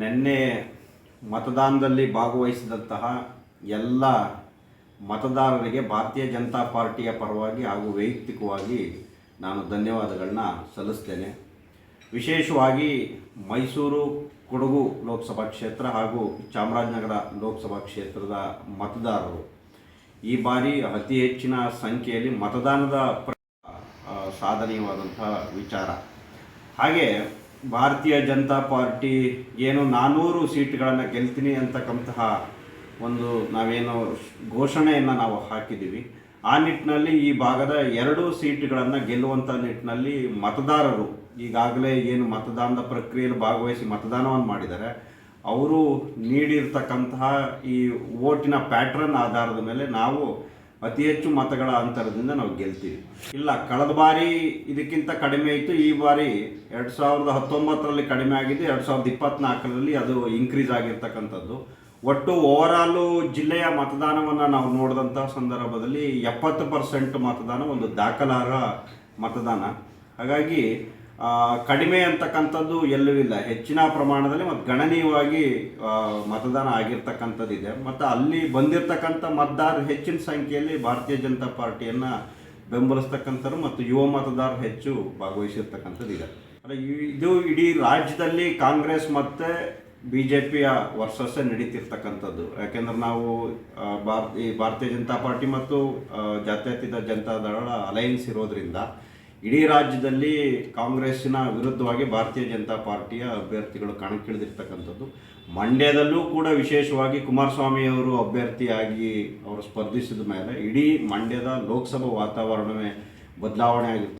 ನಿನ್ನೆ ಮತದಾನದಲ್ಲಿ ಭಾಗವಹಿಸಿದಂತಹ ಎಲ್ಲ ಮತದಾರರಿಗೆ ಭಾರತೀಯ ಜನತಾ ಪಾರ್ಟಿಯ ಪರವಾಗಿ ಹಾಗೂ ವೈಯಕ್ತಿಕವಾಗಿ ನಾನು ಧನ್ಯವಾದಗಳನ್ನ ಸಲ್ಲಿಸ್ತೇನೆ. ವಿಶೇಷವಾಗಿ ಮೈಸೂರು, ಕೊಡಗು ಲೋಕಸಭಾ ಕ್ಷೇತ್ರ ಹಾಗೂ ಚಾಮರಾಜನಗರ ಲೋಕಸಭಾ ಕ್ಷೇತ್ರದ ಮತದಾರರು ಈ ಬಾರಿ ಅತಿ ಹೆಚ್ಚಿನ ಸಂಖ್ಯೆಯಲ್ಲಿ ಮತದಾನದ ಸಾಧನೀಯವಾದಂತಹ ವಿಚಾರ. ಹಾಗೆ ಭಾರತೀಯ ಜನತಾ ಪಾರ್ಟಿ ಏನು ನಾನ್ನೂರು ಸೀಟ್ಗಳನ್ನು ಗೆಲ್ತೀನಿ ಅಂತಕ್ಕಂತಹ ಒಂದು ನಾವೇನು ಘೋಷಣೆಯನ್ನು ನಾವು ಹಾಕಿದ್ದೀವಿ. ಆ ನಿಟ್ಟಿನಲ್ಲಿ ಈ ಭಾಗದ ಎರಡು ಸೀಟ್ಗಳನ್ನು ಗೆಲ್ಲುವಂಥ ನಿಟ್ಟಿನಲ್ಲಿ ಮತದಾರರು ಈಗಾಗಲೇ ಏನು ಮತದಾನದ ಪ್ರಕ್ರಿಯೆಯಲ್ಲಿ ಭಾಗವಹಿಸಿ ಮತದಾನವನ್ನು ಮಾಡಿದ್ದಾರೆ. ಅವರು ನೀಡಿರ್ತಕ್ಕಂತಹ ಈ ಓಟಿನ ಪ್ಯಾಟ್ರನ್ ಆಧಾರದ ಮೇಲೆ ನಾವು ಅತಿ ಹೆಚ್ಚು ಮತಗಳ ಅಂತರದಿಂದ ನಾವು ಗೆಲ್ತೀವಿ. ಇಲ್ಲ, ಕಳೆದ ಬಾರಿ ಇದಕ್ಕಿಂತ ಕಡಿಮೆ ಇತ್ತು, ಈ ಬಾರಿ ಎರಡು ಸಾವಿರದ ಹತ್ತೊಂಬತ್ತರಲ್ಲಿ ಕಡಿಮೆ ಆಗಿದ್ದು, ಎರಡು ಸಾವಿರದ ಇಪ್ಪತ್ನಾಲ್ಕರಲ್ಲಿ ಅದು ಇನ್ಕ್ರೀಸ್ ಆಗಿರ್ತಕ್ಕಂಥದ್ದು. ಒಟ್ಟು ಓವರಾಲು ಜಿಲ್ಲೆಯ ಮತದಾನವನ್ನು ನಾವು ನೋಡಿದಂಥ ಸಂದರ್ಭದಲ್ಲಿ ಎಪ್ಪತ್ತು ಪರ್ಸೆಂಟ್ ಮತದಾನ ಒಂದು ದಾಖಲಾರ ಮತದಾನ. ಹಾಗಾಗಿ ಕಡಿಮೆ ಅಂತಕ್ಕಂಥದ್ದು ಎಲ್ಲೂ ಇಲ್ಲ. ಹೆಚ್ಚಿನ ಪ್ರಮಾಣದಲ್ಲಿ ಮತ್ತು ಗಣನೀಯವಾಗಿ ಮತದಾನ ಆಗಿರ್ತಕ್ಕಂಥದ್ದಿದೆ. ಮತ್ತು ಅಲ್ಲಿ ಬಂದಿರತಕ್ಕಂಥ ಮತದಾರರು ಹೆಚ್ಚಿನ ಸಂಖ್ಯೆಯಲ್ಲಿ ಭಾರತೀಯ ಜನತಾ ಪಾರ್ಟಿಯನ್ನು ಬೆಂಬಲಿಸ್ತಕ್ಕಂಥವ್ರು ಮತ್ತು ಯುವ ಮತದಾರರು ಹೆಚ್ಚು ಭಾಗವಹಿಸಿರ್ತಕ್ಕಂಥದ್ದಿದೆ. ಅಂದರೆ ಇದು ಇಡೀ ರಾಜ್ಯದಲ್ಲಿ ಕಾಂಗ್ರೆಸ್ ಮತ್ತು ಬಿ ಜೆ ಪಿಯ ವರ್ಸಸ್ಸೇ ನಡೀತಿರ್ತಕ್ಕಂಥದ್ದು. ಯಾಕೆಂದ್ರೆ ನಾವು ಆ, ಭಾರತ ಈ ಭಾರತೀಯ ಜನತಾ ಪಾರ್ಟಿ ಮತ್ತು ಜಾತ್ಯತೀತ ಜನತಾ ದಳ ಅಲೈನ್ಸ್ ಇರೋದ್ರಿಂದ ಇಡೀ ರಾಜ್ಯದಲ್ಲಿ ಕಾಂಗ್ರೆಸ್ಸಿನ ವಿರುದ್ಧವಾಗಿ ಭಾರತೀಯ ಜನತಾ ಪಾರ್ಟಿಯ ಅಭ್ಯರ್ಥಿಗಳು ಕಣಕ್ಕಿಳಿದಿರ್ತಕ್ಕಂಥದ್ದು. ಮಂಡ್ಯದಲ್ಲೂ ಕೂಡ ವಿಶೇಷವಾಗಿ ಕುಮಾರಸ್ವಾಮಿ ಅವರು ಅಭ್ಯರ್ಥಿಯಾಗಿ ಅವರು ಸ್ಪರ್ಧಿಸಿದ ಮೇಲೆ ಇಡೀ ಮಂಡ್ಯದ ಲೋಕಸಭಾ ವಾತಾವರಣವೇ ಬದಲಾವಣೆ ಆಗಿರ್ತದೆ